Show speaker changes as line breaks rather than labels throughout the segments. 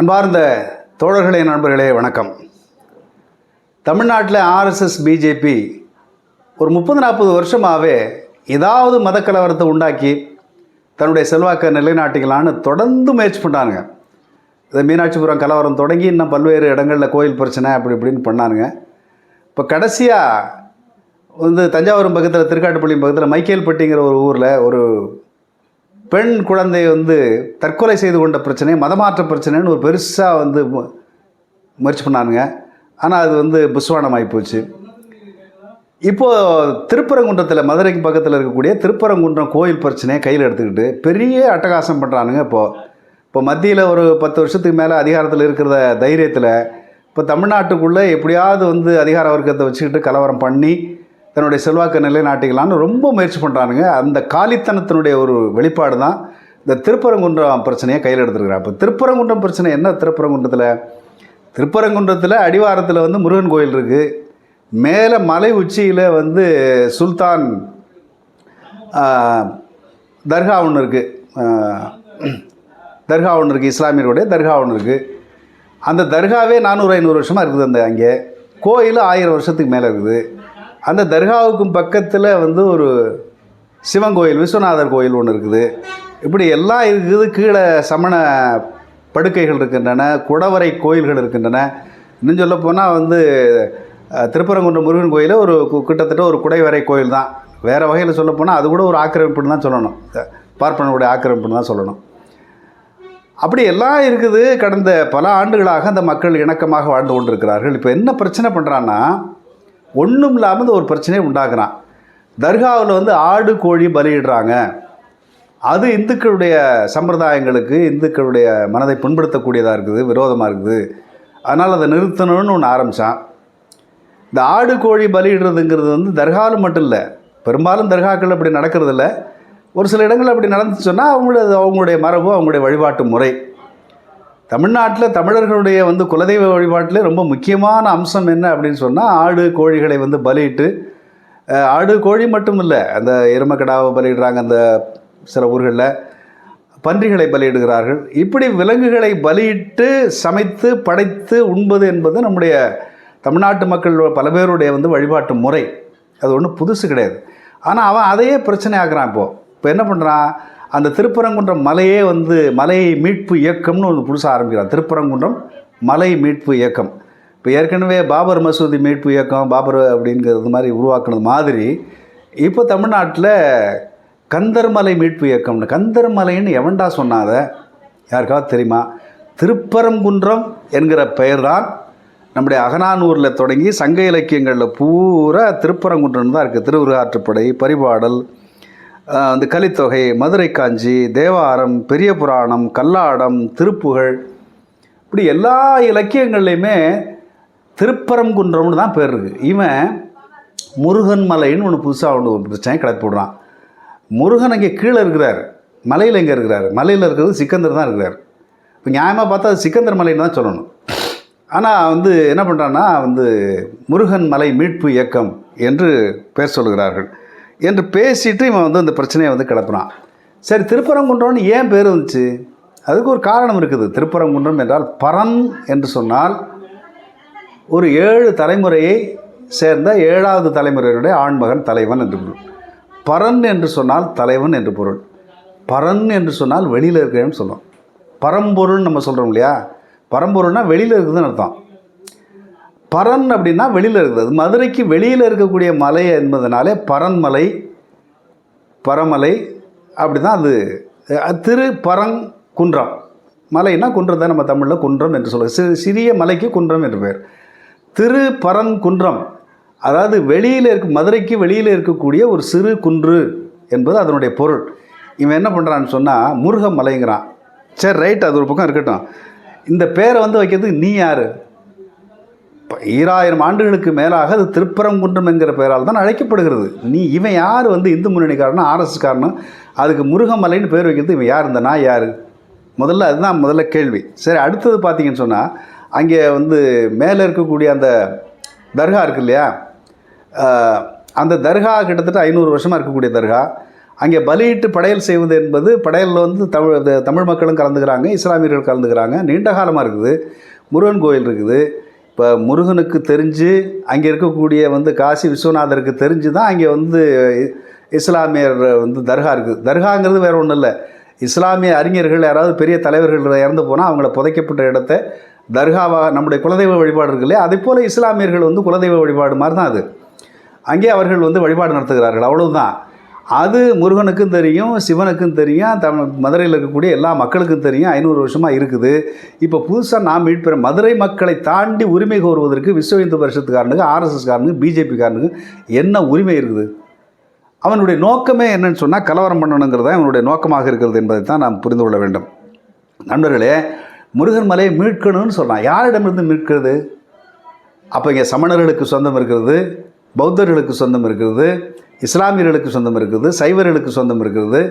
அன்பார்ந்த தோழர்களே நண்பர்களே வணக்கம். தமிழ்நாட்டில் ஆர்எஸ்எஸ் பிஜேபி ஒரு முப்பது நாற்பது வருஷமாகவே ஏதாவது மத கலவரத்தை உண்டாக்கி தன்னுடைய செல்வாக்கை நிலைநாட்டிக்கலான்னு தொடர்ந்து முயற்சி பண்ணாங்க இந்த மீனாட்சிபுரம் கலவரம் தொடங்கி இன்னும் பல்வேறு இடங்களில் கோயில் பிரச்சனை அப்படி இப்படின்னு பண்ணானுங்க. இப்போ கடைசியாக வந்து தஞ்சாவூர் பக்கத்தில் திருக்காட்டுப்பள்ளியும் பக்கத்தில் மைக்கேல்பட்டிங்கிற ஒரு ஊரில் ஒரு பெண் குழந்தை வந்து தற்கொலை செய்து கொண்ட பிரச்சனை மதமாற்ற பிரச்சனைன்னு ஒரு பெருசாக வந்து மு- முயற்சி பண்ணானுங்க. ஆனால் அது வந்து புஸ்வானமாகி போச்சு. இப்போது திருப்பரங்குன்றத்தில் மதுரைக்கு பக்கத்தில் இருக்கக்கூடிய திருப்பரங்குன்றம் கோயில் பிரச்சனையை கையில் எடுத்துக்கிட்டு பெரிய அட்டகாசம் பண்ணுறானுங்க இப்போது இப்போ மத்தியில் ஒரு பத்து வருஷத்துக்கு மேலே அதிகாரத்தில் இருக்கிற தைரியத்தில் இப்போ தமிழ்நாட்டுக்குள்ளே எப்படியாவது வந்து அதிகார வர்க்கத்தை வச்சுக்கிட்டு கலவரம் பண்ணி தன்னுடைய செல்வாக்கு நிலைநாட்டிக்கலான்னு ரொம்ப முயற்சி பண்ணுறானுங்க அந்த காலித்தனத்தினுடைய ஒரு வெளிப்பாடு தான் இந்த திருப்பரங்குன்றம் பிரச்சனையை கையில் எடுத்துருக்கிறான் இப்போ திருப்பரங்குன்றம் பிரச்சனை என்ன திருப்பரங்குன்றத்தில்? திருப்பரங்குன்றத்தில் அடிவாரத்தில் வந்து முருகன் கோயில் இருக்குது மேலே மலை உச்சியில் வந்து சுல்தான் தர்கா ஒன்று இருக்குது தர்கா ஒன்று இருக்குது இஸ்லாமியருடைய தர்கா ஒன்று இருக்குது அந்த தர்காவே நானூறு ஐநூறு வருஷமாக இருக்குது அந்த அங்கே. கோயில் ஆயிரம் வருஷத்துக்கு மேலே இருக்குது. அந்த தர்காவுக்கும் பக்கத்தில் வந்து ஒரு சிவன் கோயில் விஸ்வநாதர் கோயில் ஒன்று இருக்குது. இப்படி எல்லாம் இருக்குது கீழே சமண படுக்கைகள் இருக்கின்றன குடவரை கோயில்கள் இருக்கின்றன. இன்னும் சொல்ல போனால் வந்து அஹ், திருப்பரங்குன்றம் முருகன் கோயில் ஒரு கு- கிட்டத்தட்ட ஒரு குடைவரை கோயில் தான். வேறு வகையில் சொல்ல போனால் அது கூட ஒரு ஆக்கிரமிப்புன்னு தான் சொல்லணும். அஹ், பார்ப்பனருடைய ஆக்கிரமிப்புன்னு தான் சொல்லணும். அப்படி எல்லாம் இருக்குது. கடந்த பல ஆண்டுகளாக அந்த மக்கள் இணக்கமாக வாழ்ந்து கொண்டிருக்கிறார்கள். இப்போ என்ன பிரச்சனை பண்ணுறான்னா ஒன்றும் இல்லாமல் இந்த ஒரு பிரச்சனையை உண்டாக்குறான். தர்காவில் வந்து ஆடு கோழி பலியிடுறாங்க. அது இந்துக்களுடைய சம்பிரதாயங்களுக்கு இந்துக்களுடைய மனதை புண்படுத்தக்கூடியதாக இருக்குது விரோதமாக இருக்குது. அதனால் அதை நிறுத்தணும்னு ஒன்று ஆரம்பித்தான் இந்த ஆடு கோழி பலியிடுறதுங்கிறது வந்து தர்காவில் மட்டும் இல்லை. பெரும்பாலும் தர்காக்கள் அப்படி நடக்கிறதில்ல. ஒரு சில இடங்கள் அப்படி நடந்துச்சுன்னா சொன்னால் அவங்களோட அவங்களுடைய மரபு அவங்களுடைய வழிபாட்டு முறை. தமிழ்நாட்டில் தமிழர்களுடைய வந்து குலதெய்வ வழிபாட்டில் ரொம்ப முக்கியமான அம்சம் என்ன அப்படின்னு சொன்னால் ஆடு கோழிகளை வந்து பலியிட்டு ஆடு கோழி மட்டும் இல்லை அந்த எருமக்கடாவை பலியிடுறாங்க அந்த சில ஊர்களில் பன்றிகளை பலியிடுகிறார்கள். இப்படி விலங்குகளை பலியிட்டு சமைத்து படைத்து உண்பது என்பது நம்முடைய தமிழ்நாட்டு மக்கள் பல பேருடைய வந்து வழிபாட்டு முறை. அது ஒன்றும் புதுசு கிடையாது. ஆனால் அவன் அதையே பிரச்சனை ஆக்குறான் இப்போது இப்போ என்ன பண்ணுறான் அந்த திருப்பரங்குன்றம் மலையே வந்து மலை மீட்பு இயக்கம்னு ஒன்று புதுசாக ஆரம்பிக்கிறார். திருப்பரங்குன்றம் மலை மீட்பு இயக்கம். இப்போ ஏற்கனவே பாபர் மசூதி மீட்பு இயக்கம் பாபர் அப்படிங்கிறது மாதிரி உருவாக்குனது மாதிரி இப்போ தமிழ்நாட்டில் கந்தர்மலை மீட்பு இயக்கம்னு கந்தர்மலைன்னு எவன்டா சொன்னாத யாருக்காவது தெரியுமா? திருப்பரங்குன்றம் என்கிற பெயர் தான் நம்முடைய அகனானூரில் தொடங்கி சங்க இலக்கியங்களில் பூரா திருப்பரங்குன்றம் தான் இருக்குது திருவுருகாற்றுப்படை பரிபாடல் அந்த கலித்தொகை மதுரை காஞ்சி தேவாரம் பெரிய புராணம் கல்லாடம் திருப்புகழ் இப்படி எல்லா இலக்கியங்கள்லையுமே திருப்பரங்குன்றம்னு தான் பேர் இருக்குது இவன் முருகன் மலைன்னு ஒன்று புதுசாக ஒன்று ஒரு பிரச்சனை கிளப்பி முருகன் அங்கே கீழே இருக்கிறார். மலையில் எங்கே இருக்கிறார்? மலையில் இருக்கிறது சிக்கந்தர் தான் இருக்கிறார். இப்போ நியாயமாக பார்த்தா அது சிக்கந்தர் மலைன்னு தான் சொல்லணும். ஆனால் வந்து என்ன பண்ணுறான்னா வந்து முருகன் மலை மீட்பு இயக்கம் என்று பேர் சொல்கிறார்கள் என்று பேசிட்டு இவன் வந்து அந்த பிரச்சனையை வந்து கிளப்புறான். சரி திருப்பரங்குன்றம்னு ஏன் பேர் வந்துச்சு? அதுக்கு ஒரு காரணம் இருக்குது. திருப்பரங்குன்றம் என்றால் பரன் என்று சொன்னால் ஒரு ஏழு தலைமுறையை சேர்ந்த ஏழாவது தலைமுறையினுடைய ஆண்மகன் தலைவன் என்று பொருள். பரன் என்று சொன்னால் தலைவன் என்று பொருள். பரன் என்று சொன்னால் வெளியில் இருக்கிறேன்னு சொல்லும் பரம்பொருள்னு நம்ம சொல்கிறோம் இல்லையா? பரம்பொருள்னால் வெளியில் இருக்குதுன்னு அர்த்தம். பரன் அப்படின்னா வெளியில் இருக்கிறது மதுரைக்கு வெளியில் இருக்கக்கூடிய மலை என்பதனாலே பரன்மலை பரமலை அப்படி தான் அது திரு பரங் குன்றம். மலைனா குன்றம் தான் நம்ம தமிழில் குன்றம் என்று சொல்லுவோம். சிறு சிறிய மலைக்கு குன்றம் என்று பெயர். திரு பரன் குன்றம். அதாவது வெளியில் இருக்க மதுரைக்கு வெளியில் இருக்கக்கூடிய ஒரு சிறு குன்று என்பது அதனுடைய பொருள். இவன் என்ன பண்ணுறான்னு சொன்னால் முருக மலைங்கிறான். சரி ரைட் அது ஒரு பக்கம் இருக்கட்டும். இந்த பேரை வந்து வைக்கிறதுக்கு நீ யார்? ஈராயிரம் ஆண்டுகளுக்கு மேலாக அது திருப்பரங்குன்றம் என்கிற பெயரால் தான் அழைக்கப்படுகிறது. நீ இவன் யார் வந்து இந்து முன்னணிக்காரனும் ஆர்எஸ்காரனும் அதுக்கு முருகமலைன்னு பேர் வைக்கிறது இவன் யார் இந்த நான் யார்? முதல்ல அதுதான் முதல்ல கேள்வி. சரி அடுத்தது பார்த்தீங்கன்னு சொன்னால் அங்கே வந்து மேலே இருக்கக்கூடிய அந்த தர்கா இருக்கு இல்லையா அந்த தர்கா கிட்டத்தட்ட ஐநூறு வருஷமாக இருக்கக்கூடிய தர்கா. அங்கே பலியிட்டு படையல் செய்வது என்பது படையலில் வந்து தமிழ் தமிழ் மக்களும் கலந்துக்கிறாங்க இஸ்லாமியர்கள் கலந்துக்கிறாங்க. நீண்ட காலமாக இருக்குது. முருகன் கோயில் இருக்குது. இப்போ முருகனுக்கு தெரிஞ்சு அங்கே இருக்கக்கூடிய வந்து காசி விஸ்வநாதருக்கு தெரிஞ்சு தான் அங்கே வந்து இஸ்லாமியர் வந்து தர்கா இருக்குது தர்காங்கிறது வேறு ஒன்றும் இல்லை. இஸ்லாமிய அறிஞர்கள் யாராவது பெரிய தலைவர்கள் இறந்து போனால் அவங்கள புதைக்கப்பட்ட இடத்த தர்காவாக நம்முடைய குலதெய்வ வழிபாடு இருக்கு இல்லையா? அதே போல் இஸ்லாமியர்கள் வந்து குலதெய்வ வழிபாடு மாதிரி தான் அது. அங்கே அவர்கள் வந்து வழிபாடு நடத்துகிறார்கள். அவ்வளவுதான். அது முருகனுக்கும் தெரியும் சிவனுக்கும் தெரியும் தமிழ் மதுரையில் இருக்கக்கூடிய எல்லா மக்களுக்கும் தெரியும் ஐநூறு வருஷமாக இருக்குது. இப்போ புதுசாக நாம் மீட்பெற மதுரை மக்களை தாண்டி உரிமை கோருவதற்கு விஸ்வ இந்து பரிஷத்துக்காரனுக்கு ஆர்எஸ்எஸ்காரனுக்கு பிஜேபிக்காரனுக்கு என்ன உரிமை இருக்குது? அவனுடைய நோக்கமே என்னன்னு சொன்னால் கலவரம் பண்ணணுங்கிறது தான் அவனுடைய நோக்கமாக இருக்கிறது என்பதை தான் நாம் புரிந்து கொள்ள வேண்டும். நண்பர்களே முருகன் மலையை மீட்கணும்னு சொன்னான் யாரிடமிருந்து மீட்கிறது? அப்போ இங்கே சமணர்களுக்கு சொந்தம் இருக்கிறது பௌத்தர்களுக்கு சொந்தம் இருக்கிறது இஸ்லாமியர்களுக்கு சொந்தம் இருக்குது சைவர்களுக்கு சொந்தம் இருக்கிறது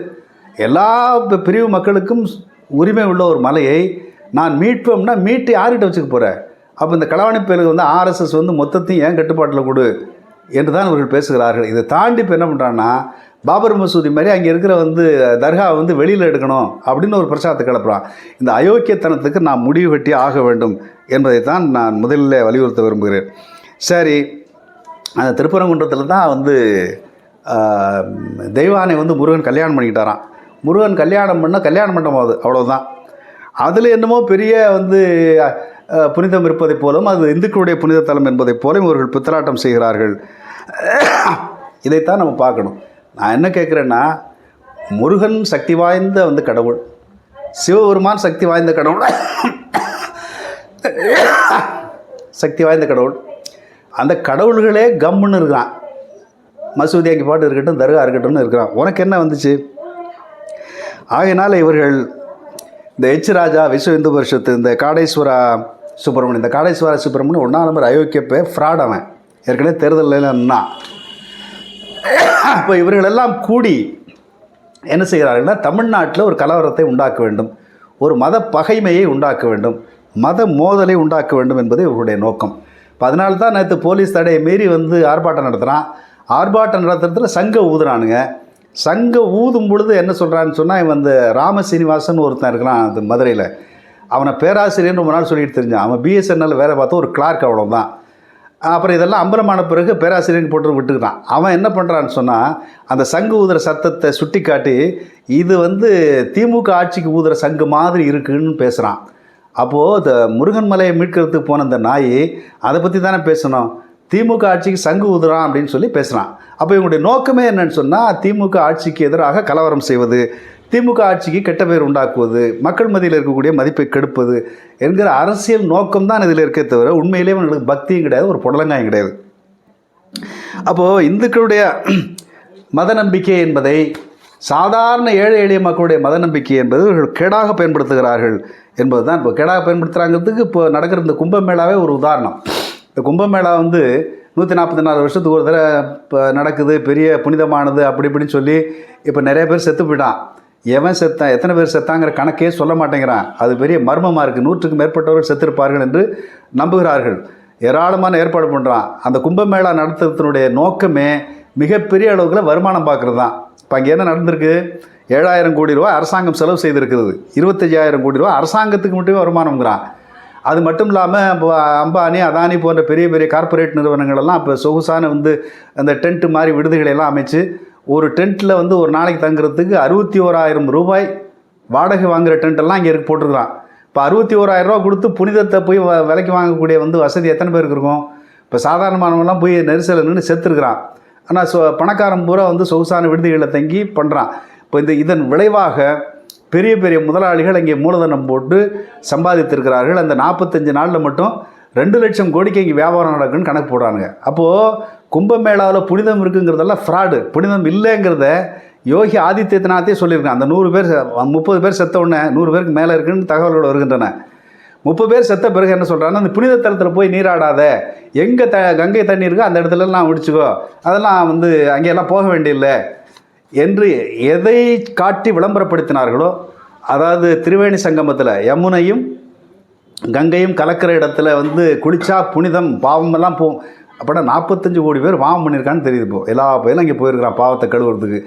எல்லா பிரிவு மக்களுக்கும் உரிமை உள்ள ஒரு மலையை நான் மீட்போம்னா மீட்டு யார்கிட்ட வச்சுக்க போகிறேன் அப்போ இந்த களவாணி பேருக்கு வந்து ஆர்எஸ்எஸ் வந்து மொத்தத்தையும் ஏன் கட்டுப்பாட்டில் கொடு? என்று தான் அவர்கள் பேசுகிறார்கள். இதை தாண்டி இப்போ என்ன பண்ணுறான்னா பாபர் மசூதி மாதிரி அங்கே இருக்கிற வந்து தர்கா வந்து வெளியில் எடுக்கணும் அப்படின்னு ஒரு பிரச்சாரத்தை கிளப்புறான். இந்த அயோக்கியத்தனத்துக்கு நான் முடிவு வெட்டி ஆக வேண்டும் என்பதைத்தான் நான் முதலில் வலியுறுத்த விரும்புகிறேன். சரி அந்த திருப்பரங்குன்றத்தில் தான் வந்து தெய்வானை வந்து முருகன் கல்யாணம் பண்ணிக்கிட்டாரான் முருகன் கல்யாணம் பண்ண கல்யாண மண்டபம் அது அவ்வளோதான் அதில் என்னமோ பெரிய வந்து புனிதம் இருப்பதைப் போலும் அது இந்துக்களுடைய புனித தலம் என்பதைப் போலும் இவர்கள் பித்தலாட்டம் செய்கிறார்கள். இதைத்தான் நம்ம பார்க்கணும். நான் என்ன கேட்குறேன்னா முருகன் சக்தி வாய்ந்த வந்து கடவுள் சிவபெருமான் சக்தி வாய்ந்த கடவுள் சக்தி வாய்ந்த கடவுள் அந்த கடவுள்களே கம்முன்னு இருக்கிறான். மசூதி அங்கே பாட்டு இருக்கட்டும் தர்கா இருக்கட்டும்னு இருக்கிறான். உனக்கு என்ன வந்துச்சு? ஆகையினால் இவர்கள் இந்த எச் ராஜா விஸ்வ இந்து பரிஷத்து இந்த காடேஸ்வரா சுப்பிரமணியம் இந்த காடேஸ்வரா சுப்பிரமணியம் ஒன்றாம் நம்பர் அயோக்கிய பே ஃப்ராட் அவன். ஏற்கனவே தேர்தலில் நின்னா. அப்போ இவர்களெல்லாம் கூடி என்ன செய்கிறார்கள்னா தமிழ்நாட்டில் ஒரு கலவரத்தை உண்டாக்க வேண்டும். ஒரு மத பகைமையை உண்டாக்க வேண்டும். மத மோதலை உண்டாக்க வேண்டும் என்பது இவர்களுடைய நோக்கம். அதனால தான் நேற்று போலீஸ் தடையை மீறி வந்து ஆர்ப்பாட்டம் நடத்துகிறான் ஆர்ப்பாட்டம் நடத்துறதுல சங்க ஊதுறானுங்க. சங்க ஊதும் பொழுது என்ன சொல்கிறான்னு சொன்னால் இவன் வந்து ராம சீனிவாசன் ஒருத்தன் இருக்கிறான் அந்த மதுரையில். அவனை பேராசிரியர்னு ரொம்ப நாள் சொல்லிட்டு தெரிஞ்சான். அவன் பிஎஸ்என்எல் வேலை பார்த்தா ஒரு கிளார்க் அவ்வளோதான் அப்புறம் இதெல்லாம் அம்பலமான பிறகு பேராசிரியருக்கு போட்டு விட்டுக்கிறான். அவன் என்ன பண்ணுறான்னு சொன்னால் அந்த சங்கு ஊதுற சத்தத்தை சுட்டி காட்டி இது வந்து திமுக ஆட்சிக்கு ஊதுற சங்கு மாதிரி இருக்குன்னு பேசுகிறான் அப்போது இந்த முருகன் மலையை மீட்கிறதுக்கு போன அந்த நாய் அதை பற்றி தானே பேசணும்? திமுக ஆட்சிக்கு சங்கு ஊதுறான் அப்படின்னு சொல்லி பேசுகிறான் அப்போ இவங்களுடைய நோக்கமே என்னன்னு சொன்னால் திமுக ஆட்சிக்கு எதிராக கலவரம் செய்வது திமுக ஆட்சிக்கு கெட்ட பேர் உண்டாக்குவது மக்கள் மத்தியில் இருக்கக்கூடிய மதிப்பை கெடுப்பது என்கிற அரசியல் நோக்கம் தான் இதில் இருக்கே தவிர உண்மையிலேயே இவங்களுக்கு பக்தியும் கிடையாது ஒரு புடலங்காயும் கிடையாது. அப்போது இந்துக்களுடைய மத நம்பிக்கை என்பதை சாதாரண ஏழை எளிய மக்களுடைய மத நம்பிக்கை என்பது இவர்கள் கேடாக பயன்படுத்துகிறார்கள் என்பது தான் இப்போ கேடாக பயன்படுத்துகிறாங்கிறதுக்கு இப்போ நடக்கிற இந்த கும்பமேளாவே ஒரு உதாரணம். இந்த கும்பமேளா வந்து நூற்றி நாற்பத்தி நாலு வருஷத்துக்கு ஒரு தடவை இப்போ நடக்குது. பெரிய புனிதமானது அப்படி இப்படின்னு சொல்லி இப்போ நிறைய பேர் செத்து போயிட்டான். எவன் செத்தான் எத்தனை பேர் செத்தாங்கிற கணக்கே சொல்ல மாட்டேங்கிறான். அது பெரிய மர்மமாக இருக்குது நூற்றுக்கு மேற்பட்டவர்கள் செத்திருப்பார்கள் என்று நம்புகிறார்கள். ஏராளமான ஏற்பாடு பண்ணுறான் அந்த கும்பமேளா நடத்துறதுனுடைய நோக்கமே மிகப்பெரிய அளவுக்குல வருமானம் பார்க்குறது தான் இப்போ அங்கே என்ன நடந்திருக்கு? ஏழாயிரம் கோடி ரூபா அரசாங்கம் செலவு செய்திருக்கிறது. இருபத்தஞ்சாயிரம் கோடி ரூபா அரசாங்கத்துக்கு மட்டுமே வருமானம்ங்கிறான். அது மட்டும் இல்லாமல் இப்போ அம்பானி அதானி போன்ற பெரிய பெரிய கார்ப்பரேட் நிறுவனங்கள் எல்லாம் இப்போ சொகுசான வந்து அந்த டென்ட் மாதிரி விடுதிகளை எல்லாம் அமைச்சு ஒரு டென்ட்டில் வந்து ஒரு நாளைக்கு தங்குறதுக்கு அறுபத்தி ஓராயிரம் ரூபாய் வாடகை வாங்குற டென்ட் எல்லாம் இங்கே இருக்கு போட்டிருக்கிறான். இப்போ அறுபத்தி ஓராயிரம் ரூபா கொடுத்து புனிதத்தை போய் வ- விலைக்கு வாங்கக்கூடிய வந்து வசதி எத்தனை பேருக்கு இருக்கும்? இப்போ சாதாரணமானவங்களாம் போய் நெரிசலில் நின்று செத்துருக்குறான். ஆனால் சொ பணக்காரன் பூரா வந்து சொகுசான விடுதிகளில் தங்கி பண்ணுறான் இப்போ இந்த இதன் விளைவாக பெரிய பெரிய முதலாளிகள் அங்கே மூலதனம் போட்டு சம்பாதித்திருக்கிறார்கள். அந்த நாற்பத்தஞ்சு நாளில் மட்டும் ரெண்டு லட்சம் கோடிக்கு இங்கே வியாபாரம் நடக்குன்னு கணக்கு போடுறானுங்க. அப்போது கும்பமேளாவில் புனிதம் இருக்குங்கிறதெல்லாம் ஃப்ராடு புனிதம் இல்லைங்கிறத யோகி ஆதித்யநாத்தே சொல்லியிருக்கான் அந்த நூறு பேர் முப்பது பேர் செத்த உடனே நூறு பேருக்கு மேலே இருக்குன்னு தகவல்கள் வருகின்றன. முப்பது பேர் செத்த பிறகு என்ன சொல்கிறாங்கன்னா அந்த புனித தலத்தில் போய் நீராடாத. எங்கே த கங்கை தண்ணி இருக்கோ அந்த இடத்துலலாம் முடிச்சுக்கோ. அதெல்லாம் வந்து அங்கெல்லாம் போக வேண்டியதில்லை என்று எதை காட்டி விளம்பரப்படுத்தினார்களோ அதாவது திரிவேணி சங்கமத்தில் யமுனையும் கங்கையும் கலக்கிற இடத்துல வந்து குளிச்சா புனிதம் பாவமெல்லாம் போகும் அப்படின்னா நாற்பத்தஞ்சு கோடி பேர் பாவம் பண்ணியிருக்கான்னு தெரியுது இப்போ. எல்லா பயிலும் அங்கே போயிருக்கிறான் பாவத்தை கழுவுறதுக்கு.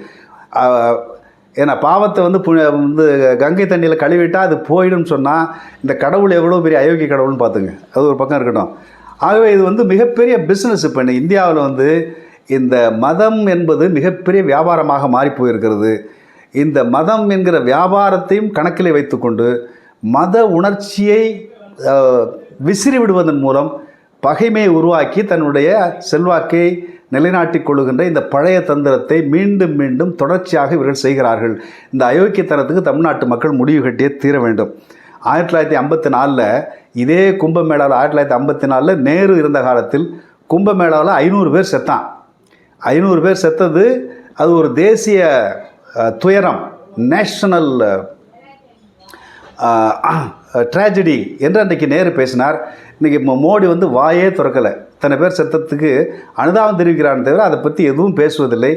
ஏன்னா பாவத்தை வந்து பு வந்து கங்கை தண்ணியில் கழுவிட்டால் அது போயிடும்னு சொன்னால் இந்த கடவுள் எவ்வளோ பெரிய அயோக்கிய கடவுள்னு பார்த்துங்க. அது ஒரு பக்கம் இருக்கட்டும். ஆகவே இது வந்து மிகப்பெரிய பிஸ்னஸ் இப்போ இந்தியாவில் வந்து இந்த மதம் என்பது மிகப்பெரிய வியாபாரமாக மாறி போயிருக்கிறது. இந்த மதம் என்கிற வியாபாரத்தையும் கணக்கில் வைத்துக்கொண்டு மத உணர்ச்சியை விசிறி விடுவதன் மூலம் பகைமையை உருவாக்கி தன்னுடைய செல்வாக்கை நிலைநாட்டிக் கொள்ளுகின்ற இந்த பழைய தந்திரத்தை மீண்டும் மீண்டும் தொடர்ச்சியாக இவர்கள் செய்கிறார்கள். இந்த அயோக்கியத்தனத்துக்கு தமிழ்நாட்டு மக்கள் முடிவு கட்டியே தீர வேண்டும். ஆயிரத்தி தொள்ளாயிரத்தி ஐம்பத்தி நாலில் இதே கும்பமேளாவில் ஆயிரத்தி தொள்ளாயிரத்தி ஐம்பத்தி நாலில் நேரு இருந்த காலத்தில் கும்பமேளாவில் ஐநூறு பேர் செத்தான். ஐநூறு பேர் செத்தது அது ஒரு தேசிய துயரம் நேஷனல் ட்ராஜடி என்று அன்றைக்கு நேரு பேசினார். இன்றைக்கி மோடி வந்து வாயே திறக்கலை. இத்தனை பேர் செத்தத்துக்கு அனுதாபம் தெரிவிக்கிறான்னு தவிர அதை பற்றி எதுவும் பேசுவதில்லை.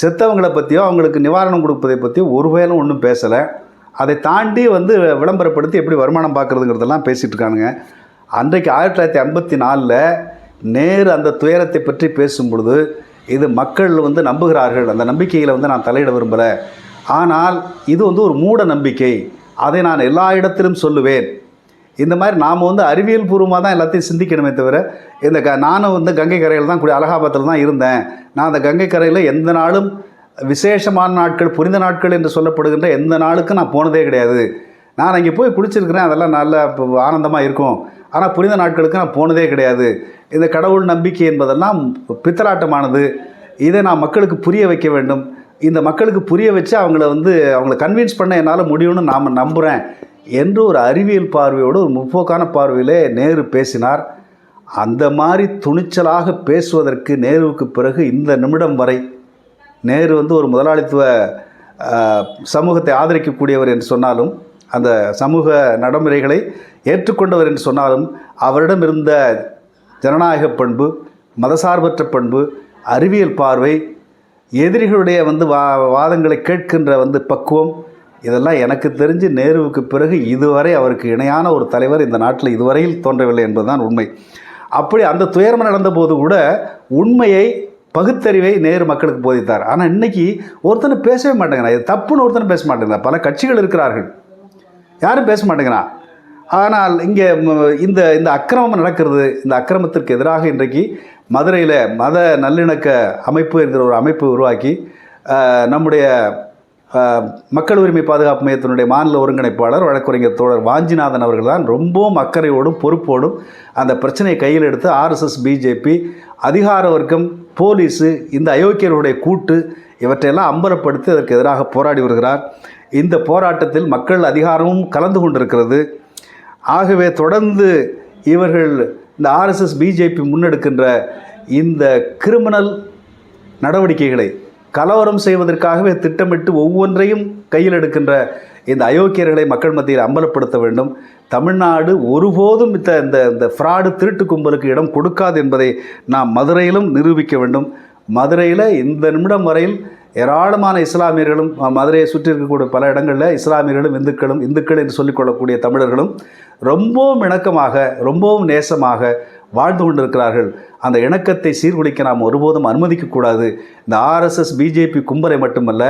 செத்தவங்களை பற்றியோ அவங்களுக்கு நிவாரணம் கொடுப்பதை பற்றியோ ஒரு வயலும் ஒன்றும் பேசலை. அதை தாண்டி வந்து விளம்பரப்படுத்தி எப்படி வருமானம் பார்க்குறதுங்கிறதெல்லாம் பேசிகிட்டு இருக்கானுங்க. அன்றைக்கு ஆயிரத்தி தொள்ளாயிரத்தி ஐம்பத்தி நாலில் நேரு அந்த துயரத்தை பற்றி பேசும் பொழுது இது மக்கள் வந்து நம்புகிறார்கள். அந்த நம்பிக்கையில் வந்து நான் தலையிட விரும்பலை. ஆனால் இது வந்து ஒரு மூட நம்பிக்கை. அதை நான் எல்லா இடத்திலும் சொல்லுவேன். இந்த மாதிரி நாம் வந்து அறிவியல் பூர்வமாக தான் எல்லாத்தையும் சிந்திக்கணுமே தவிர இந்த க நானும் வந்து கங்கை கரையில் தான் கூடிய அலகாபாத்தில் தான் இருந்தேன். நான் அந்த கங்கை கரையில் எந்த நாளும் விசேஷமான நாட்கள் புரிந்த நாட்கள் என்று சொல்லப்படுகின்ற எந்த நாளுக்கும் நான் போனதே கிடையாது. நான் அங்கே போய் குளிச்சிருக்கிறேன் அதெல்லாம் நல்ல ஆனந்தமாக இருக்கும். ஆனால் புனித நாட்களுக்கு நான் போனதே கிடையாது. இந்த கடவுள் நம்பிக்கை என்பதெல்லாம் பித்தலாட்டமானது. இதை நான் மக்களுக்கு புரிய வைக்க வேண்டும். இந்த மக்களுக்கு புரிய வச்சு அவங்கள வந்து அவங்கள கன்வின்ஸ் பண்ண என்னால் முடியும்னு நாம் நம்புகிறேன் என்று ஒரு அறிவியல் பார்வையோடு ஒரு முற்போக்கான பார்வையிலே நேரு பேசினார். அந்த மாதிரி துணிச்சலாக பேசுவதற்கு நேருவுக்கு பிறகு இந்த நிமிடம் வரை நேரு வந்து ஒரு முதலாளித்துவ சமூகத்தை ஆதரிக்கக்கூடியவர் என்று சொன்னாலும் அந்த சமூக நடைமுறைகளை ஏற்றுக்கொண்டவர் என்று சொன்னாலும் அவரிடம் இருந்த ஜனநாயக பண்பு மதசார்பற்ற பண்பு அறிவியல் பார்வை எதிரிகளுடைய வந்து வா வாதங்களை கேட்கின்ற வந்து பக்குவம் இதெல்லாம் எனக்கு தெரிஞ்சு நேருவுக்கு பிறகு இதுவரை அவருக்கு இணையான ஒரு தலைவர் இந்த நாட்டில் இதுவரையில் தோன்றவில்லை என்பதுதான் உண்மை. அப்படி அந்த துயரம் நடந்தபோது கூட உண்மையை பகுத்தறிவை நேரு மக்களுக்கு போதித்தார். ஆனால் இன்னைக்கு ஒருத்தனை பேசவே மாட்டேங்கிறான். இது தப்புன்னு ஒருத்தனை பேச மாட்டேங்கிறான் பல கட்சிகள் இருக்கிறார்கள். யாரும் பேச மாட்டேங்கிறான் ஆனால் இங்கே இந்த இந்த அக்கிரமம் நடக்கிறது இந்த அக்கிரமத்திற்கு எதிராக இன்றைக்கு மதுரையில் மத நல்லிணக்க அமைப்பு என்கிற ஒரு அமைப்பு உருவாக்கி நம்முடைய மக்கள் உரிமை பாதுகாப்பு மையத்தினுடைய மாநில ஒருங்கிணைப்பாளர் வழக்கறிஞர் தோழர் வாஞ்சிநாதன் அவர்கள் தான் ரொம்பவும் அக்கறையோடும் பொறுப்போடும் அந்த பிரச்சனையை கையில் எடுத்து ஆர்எஸ்எஸ் பிஜேபி அதிகார வர்க்கம் போலீஸு இந்த அயோக்கியர்களுடைய கூட்டு இவற்றையெல்லாம் அம்பலப்படுத்தி அதற்கு எதிராக போராடி வருகிறார். இந்த போராட்டத்தில் மக்கள் அதிகாரமும் கலந்து கொண்டிருக்கிறது. ஆகவே தொடர்ந்து இவர்கள் இந்த ஆர்எஸ்எஸ் பிஜேபி முன்னெடுக்கின்ற இந்த கிரிமினல் நடவடிக்கைகளை கலவரம் செய்வதற்காகவே திட்டமிட்டு ஒவ்வொன்றையும் கையில் எடுக்கின்ற இந்த அயோக்கியர்களை மக்கள் மத்தியில் அம்பலப்படுத்த வேண்டும். தமிழ்நாடு ஒருபோதும் இந்த இந்த இந்த ஃப்ராடு திருட்டு கும்பலுக்கு இடம் கொடுக்காது என்பதை நாம் மதுரையிலும் நிரூபிக்க வேண்டும். மதுரையில் இந்த நிமிடம் வரையில் ஏராளமான இஸ்லாமியர்களும் மதுரையை சுற்றி இருக்கக்கூடிய பல இடங்களில் இஸ்லாமியர்களும் இந்துக்களும் இந்துக்கள் என்று சொல்லிக்கொள்ளக்கூடிய தமிழர்களும் ரொம்பவும் இணக்கமாக ரொம்பவும் நேசமாக வாழ்ந்து கொண்டிருக்கிறார்கள். அந்த இணக்கத்தை சீர்குலைக்க நாம் ஒருபோதும் அனுமதிக்கக்கூடாது. இந்த ஆர்எஸ்எஸ் பிஜேபி கும்பலை மட்டுமல்ல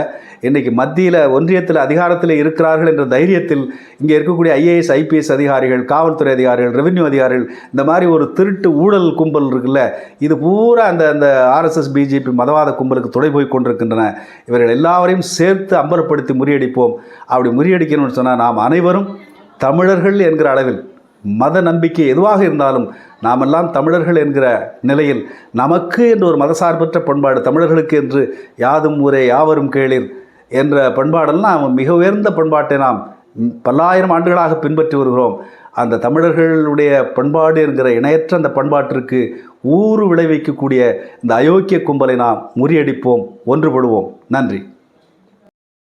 இன்றைக்கி மத்தியில் ஒன்றியத்தில் அதிகாரத்தில் இருக்கிறார்கள் என்ற தைரியத்தில் இங்கே இருக்கக்கூடிய ஐஏஎஸ் ஐபிஎஸ் அதிகாரிகள் காவல்துறை அதிகாரிகள் ரெவென்யூ அதிகாரிகள் இந்த மாதிரி ஒரு திருட்டு ஊழல் கும்பல் இருக்குல்ல இது பூரா அந்த அந்த ஆர்எஸ்எஸ் பிஜேபி மதவாத கும்பலுக்கு துணை போய் கொண்டிருக்கின்றன. இவர்கள் எல்லாவரையும் சேர்த்து அம்பலப்படுத்தி முறியடிப்போம். அப்படி முறியடிக்கணும்னு சொன்னால் நாம் அனைவரும் தமிழர்கள் என்கிற அளவில் மத நம்பிக்கை எதுவாக இருந்தாலும் நாமெல்லாம் தமிழர்கள் என்கிற நிலையில் நமக்கு என்று ஒரு மதசார்பற்ற பண்பாடு தமிழர்களுக்கு என்று யாதும் ஊரே யாவரும் கேளிர் என்ற பண்பாடெல்லாம் மிக உயர்ந்த பண்பாட்டை நாம் பல்லாயிரம் ஆண்டுகளாக பின்பற்றி வருகிறோம். அந்த தமிழர்களுடைய பண்பாடு என்கிற இணையற்ற அந்த பண்பாட்டிற்கு ஊறு விளைவிக்கக்கூடிய இந்த அயோக்கிய கும்பலை நாம் முறியடிப்போம் ஒன்றுபடுவோம். நன்றி.